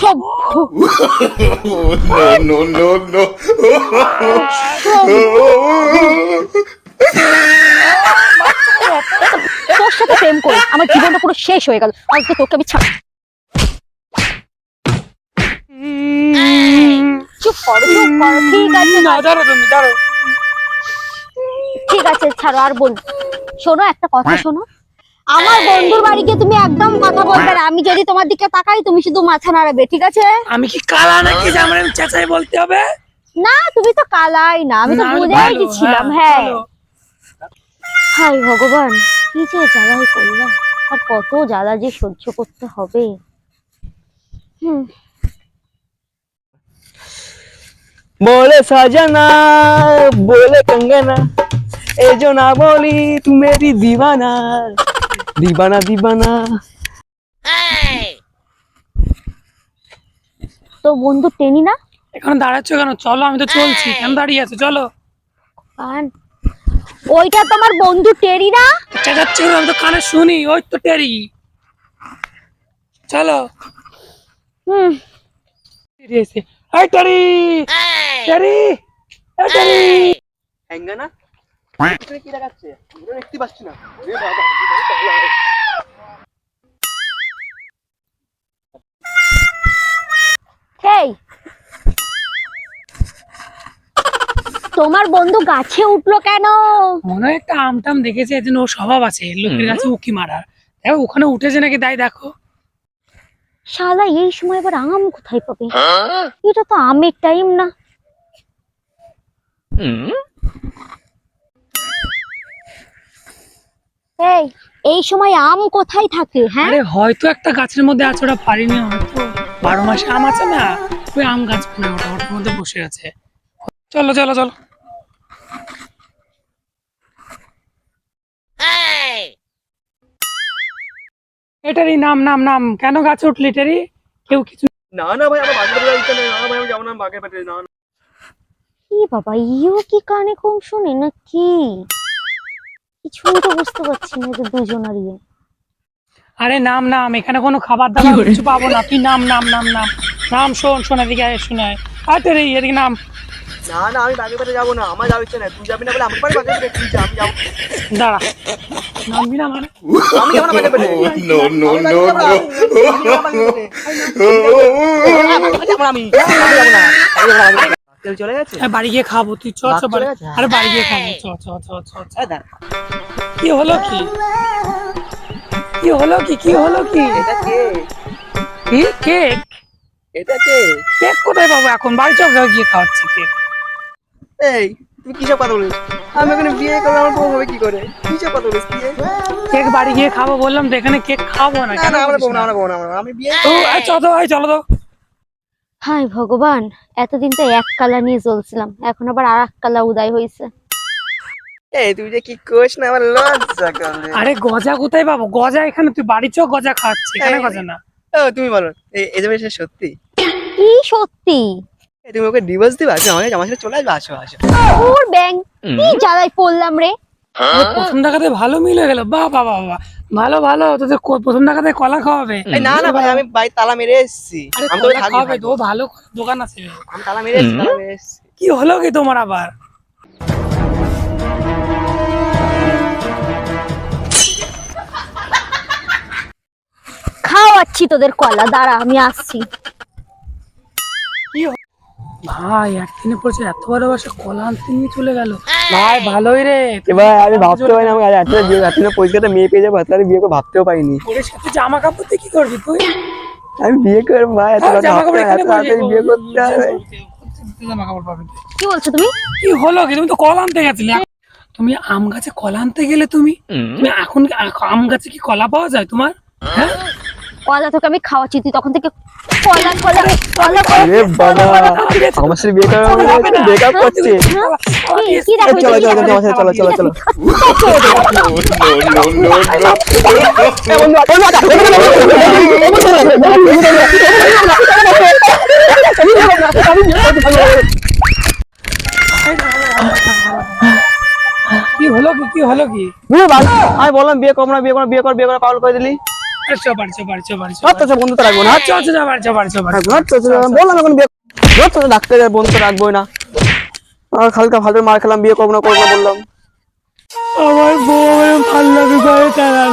সব no, no, no, তোর সাথে প্রেম করে আমার জীবনটা পুরো শেষ হয়ে গেল। আজকে তোকে আমি ছাড় চুপ করো চুপ করো ঠিক আছে না ধরো তুমি ধরো ঠিক আছে ছাড়ো আর বল শোনো একটা কথা শোনো। আমার বন্ধুর বাড়িতে তুমি একদম কথা বলবে না আমি যদি তোমার দিকে তাকাই তুমি শুধু মাথা নাড়াবে ঠিক আছে আমি কি কালা নাকি যে আমার আমি চেঁচাই বলতে হবে না তুমি তো কালাই না আমি তো না, বুঝেই ভালো, গেছিলাম হ্যাঁ ভালো। হাই ভগবান কি যে জ্বালাই করলাম আর কত জ্বালা যে সহ্য করতে হবে হুম बोले साजना बोले कंगना ए जो ना बोली तू मेरी दीवाना দিবানা দিবানা। তো বন্ধু টেনি না? এখানে দাঁড়াচ্ছ কেন? চলো আমি তো চলছি। কেন দাঁড়িয়ে আছো? চলো। ওইটা তোমার বন্ধু টেরি না? চেঁচাচ্ছি আমি তো কানে শুনি। ওই তো টেরি। চলো। হুম। টেরি টেরি! টেরি! টেরি! না কি দেখাচ্ছে? দেখতে পাচ্ছি না। হেই! তোমার বন্ধু গাছে উঠল কেন? মনে হয় একটা আমটাম দেখেছে জন্য ও স্বভাব আছে লোকের কাছে উকি মারার। দেখো ওখানে উঠেছে নাকি তাই দেখো। শালা এই সময় আবার আম কোথায় পাবে? এটা তো আমের টাইম না। এই সময় আম কোথায় থাকে হ্যাঁ? আরে হয়তো একটা গাছের মধ্যে আছে ওটা পারিনি হয়তো। বারো মাসে আম আছে না? ওই আম গাছ মানে ওটা ওটার মধ্যে বসে আছে। চলো চলো চলো। এটারই নাম নাম নাম। কেন গাছে উঠলি এটারই কেউ কিছু না না ভাই আমার বাগের বাড়ি যাইতে না না ভাই আমি যাব না বাগের বাড়ি না না। কি বাবা ইও কি কানে কম শোনে না কি কিছুই তো বুঝতে পারছি না এদের দুজনারই আরে নাম নাম এখানে কোনো খাবার দাবার কিছু পাবো না তুই নাম নাম নাম নাম নাম শোন শোন এদিকে আয়, শোনায় আর তোর এই এদিকে নাম না না আমি বাগের বাড়ি যাব না আমার যাওয়ার ইচ্ছা নাই তুই যাবি না বলে আমার বাড়ি বাগের বাড়ি তুই যা আমি যাব দাঁড়া নামবি না মানে আমি যাব না বাগের no, no. যাব না আমি আমি যাব না আমি যাব না তেল চলে গেছে? আরে বাড়ি গিয়ে খাব। তুই চ চ বাড়ি আরে বাড়ি গিয়ে খাব। চ চ চ চ চ। দাঁড়া, কি হলো কি? কি হলো কি? কি হলো কি? এটা কে? কি? কেক? এটা কে? কেক কোথায় পাবো এখন? বাড়ি চল গিয়ে খাওয়াচ্ছি কেক। এই তুই কিসব কথা বলিস আমি ওখানে বিয়ে করলে আমার বউ হবে কি করে? কিসব কথা বলিস কেক বাড়ি গিয়ে খাব বললাম তো এখানে কেক খাব না না আমরা বউ না? আমরা বউ না আমি বিয়ে এই চলো তো চলো তো। হাই ভগবান এতদিন তো এক কালা নিয়ে চলছিলাম এখন আবার আর এক কালা উদয় হয়েছে এই তুই যে কি কোস না আমার লজ্জা করে। আরে গজা কোথায় পাবো? গজা এখানে তুই বাড়ি চ গজা খাচ্ছি এখানে গজা না? ও তুমি বলো এই এই যে সে সত্যি? কি সত্যি? এই তুমি ওকে ডিভোর্স দিবা? আমাকে আমার সাথে চলে আসবে আসো আসো। ওর ব্যাং কি জ্বালায় পড়লাম রে? প্রথম দেখাতে ভালো মিল হয়ে গেল। বাহ বাহ। ভালো ভালো। তোদের প্রথম দেখাতে কলা খাওয়াবে না না ভাই আমি বাড়ি তালা মেরে এসেছি। আমি তো খাওয়াবে তো ভালো দোকান আছে। আমি তালা মেরে এসেছি তালা মেরে এসেছি। কি হলো কি তোমার আবার? খাওয়াচ্ছি তোদের কলা দাঁড়া আমি আসছি। ভাই একদিনে পড়ছে এত ভালোবাসা কলা আনতে নিয়ে চলে গেল। ভাই ভালোই রে। এবার আমি ভাবতে পারি না আমি এত বিয়ে এত পরিষ্কার মেয়ে পেয়ে যাব এত বিয়ে করে ভাবতেও পারিনি। ওর সাথে জামা কাপড় দিয়ে কি করবি তুই? আমি বিয়ে করব ভাই এত জামা কাপড় এত তাড়াতাড়ি বিয়ে করতে হবে। জামা কাপড় পাবি কি বলছো তুমি? কি হলো কি? তুমি তো কলা আনতে গেছিলে। তুমি আম গাছে কলা আনতে গেলে তুমি? তুমি এখন কি- আম গাছে কি কলা পাওয়া যায় তোমার? হ্যাঁ? কলা তোকে আমি খাওয়াচ্ছি তুই তখন থেকে কলা কলা কলা আরে বাবা আমার সাথে বিয়ে করার ব্রেকআপ করছে কি- কি রাখো চলো চলো চলো চলো চলো চলো. কি হলো কি? কি হলো কি? আমি বললাম বিয়ে কর না বিয়ে কর বিয়ে কর বিয়ে কর পাগল করে দিলি। আরে চ বাড়ি চ বাড়ি চ বাড়ি চ বন্ধু তো রাখব না বললাম এখন বিয়ে তো রাখবোই না। আর খালকা ভালো মার খেলাম বিয়ে করব না করব বললাম। আমার বউ ভালো লাগে তারা